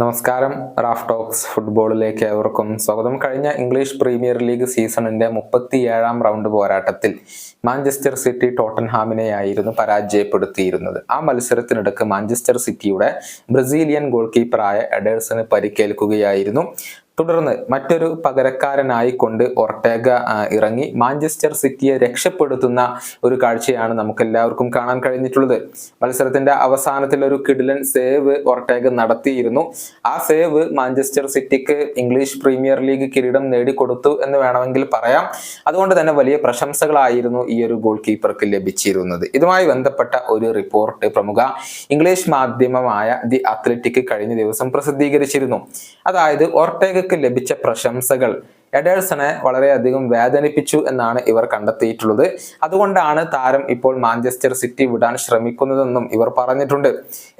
നമസ്കാരം Raf talks ഫുട്ബോളിലേക്ക് ഏവർക്കും സ്വാഗതം. കഴിഞ്ഞ ഇംഗ്ലീഷ് പ്രീമിയർ ലീഗ് സീസണിന്റെ മുപ്പത്തിയേഴാം റൗണ്ട് പോരാട്ടത്തിൽ മാഞ്ചസ്റ്റർ സിറ്റി ടോട്ടൻഹാമിനെയായിരുന്നു പരാജയപ്പെടുത്തിയിരുന്നത്. ആ മത്സരത്തിനിടക്ക് മാഞ്ചസ്റ്റർ സിറ്റിയുടെ ബ്രസീലിയൻ ഗോൾ കീപ്പറായ എഡേഴ്സന് പരിക്കേൽക്കുകയായിരുന്നു. തുടർന്ന് മറ്റൊരു പകരക്കാരനായി കൊണ്ട് ഒർട്ടേഗ ഇറങ്ങി മാഞ്ചസ്റ്റർ സിറ്റിയെ രക്ഷപ്പെടുത്തുന്ന ഒരു കാഴ്ചയാണ് നമുക്ക് എല്ലാവർക്കും കാണാൻ കഴിഞ്ഞിട്ടുള്ളത്. മത്സരത്തിന്റെ അവസാനത്തിൽ ഒരു കിഡിലൻ സേവ് ഒർട്ടേഗ നടത്തിയിരുന്നു. ആ സേവ് മാഞ്ചസ്റ്റർ സിറ്റിക്ക് ഇംഗ്ലീഷ് പ്രീമിയർ ലീഗ് കിരീടം നേടിക്കൊടുത്തു എന്ന് വേണമെങ്കിൽ പറയാം. അതുകൊണ്ട് തന്നെ വലിയ പ്രശംസകളായിരുന്നു ഈ ഒരു ഗോൾ കീപ്പർക്ക് ലഭിച്ചിരുന്നത്. ഇതുമായി ബന്ധപ്പെട്ട ഒരു റിപ്പോർട്ട് പ്രമുഖ ഇംഗ്ലീഷ് മാധ്യമമായ ദി അത്ലറ്റിക് കഴിഞ്ഞ ദിവസം പ്രസിദ്ധീകരിച്ചിരുന്നു. അതായത് ഒർട്ടേഗക്ക് ലഭിച്ച പ്രശംസകൾ. എഡേഴ്സണെ വളരെയധികം വേദനിപ്പിച്ചു എന്നാണ് ഇവർ കണ്ടെത്തിയിട്ടുള്ളത്. അതുകൊണ്ടാണ് താരം ഇപ്പോൾ മാഞ്ചസ്റ്റർ സിറ്റി വിടാൻ ശ്രമിക്കുന്നതെന്നും ഇവർ പറഞ്ഞിട്ടുണ്ട്.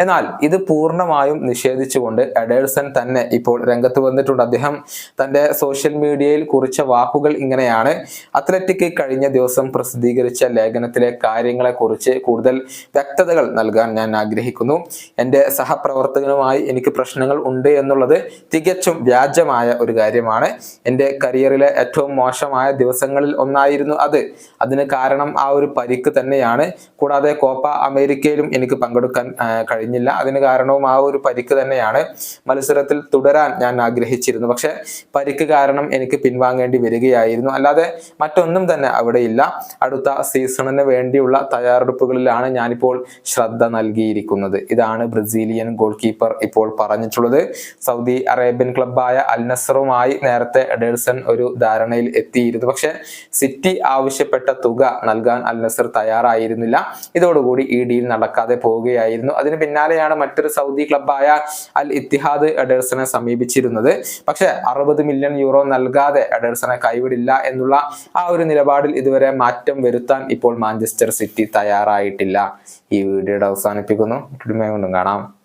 എന്നാൽ ഇത് പൂർണമായും നിഷേധിച്ചുകൊണ്ട് എഡേഴ്സൺ തന്നെ ഇപ്പോൾ രംഗത്ത് വന്നിട്ടുണ്ട്. അദ്ദേഹം തന്റെ സോഷ്യൽ മീഡിയയിൽ കുറിച്ച വാക്കുകൾ ഇങ്ങനെയാണ്. അത്ലറ്റിക് കഴിഞ്ഞ ദിവസം പ്രസിദ്ധീകരിച്ച ലേഖനത്തിലെ കാര്യങ്ങളെ കുറിച്ച് കൂടുതൽ വ്യക്തതകൾ നൽകാൻ ഞാൻ ആഗ്രഹിക്കുന്നു. എന്റെ സഹപ്രവർത്തകനുമായി എനിക്ക് പ്രശ്നങ്ങൾ ഉണ്ട് എന്നുള്ളത് തികച്ചും വ്യാജമായ ഒരു കാര്യമാണ്. എന്റെ കരിയറിലെ ഏറ്റവും മോശമായ ദിവസങ്ങളിൽ ഒന്നായിരുന്നു അത്. അതിന് കാരണം ആ ഒരു പരിക്ക് തന്നെയാണ്. കൂടാതെ കോപ്പ അമേരിക്കയിലും എനിക്ക് പങ്കെടുക്കാൻ കഴിഞ്ഞില്ല. അതിന് കാരണവും ആ ഒരു പരിക്ക് തന്നെയാണ്. മത്സരത്തിൽ തുടരാൻ ഞാൻ ആഗ്രഹിച്ചിരുന്നു. പക്ഷെ പരിക്ക് കാരണം എനിക്ക് പിൻവാങ്ങേണ്ടി വരികയായിരുന്നു. അല്ലാതെ മറ്റൊന്നും തന്നെ അവിടെ ഇല്ല അടുത്ത സീസണിന് വേണ്ടിയുള്ള തയ്യാറെടുപ്പുകളിലാണ് ഞാനിപ്പോൾ ശ്രദ്ധ നൽകിയിരിക്കുന്നത്. ഇതാണ് ബ്രസീലിയൻ ഗോൾ കീപ്പർ ഇപ്പോൾ പറഞ്ഞിട്ടുള്ളത്. സൗദി അറേബ്യൻ ക്ലബായ അൽ നസറുമായി നേരത്തെ ഒരു ധാരണയിൽ എത്തിയിരുന്നു. പക്ഷെ സിറ്റി ആവശ്യപ്പെട്ട തുക നൽകാൻ അൽ നസർ തയ്യാറായിരുന്നില്ല. ഇതോടുകൂടി ഈ ഡീൽ നടക്കാതെ പോവുകയായിരുന്നു. അതിന് പിന്നാലെയാണ് മറ്റൊരു സൗദി ക്ലബായ അൽ ഇത്തിഹാദ് എഡേഴ്സനെ സമീപിച്ചിരുന്നത്. പക്ഷെ അറുപത് മില്യൺ യൂറോ നൽകാതെ എഡേഴ്സനെ കൈവിടില്ല എന്നുള്ള ആ ഒരു നിലപാടിൽ ഇതുവരെ മാറ്റം വരുത്താൻ ഇപ്പോൾ മാഞ്ചസ്റ്റർ സിറ്റി തയ്യാറായിട്ടില്ല. ഈ വീഡിയോയുടെ അവസാനിപ്പിക്കുന്നു. കാണാം.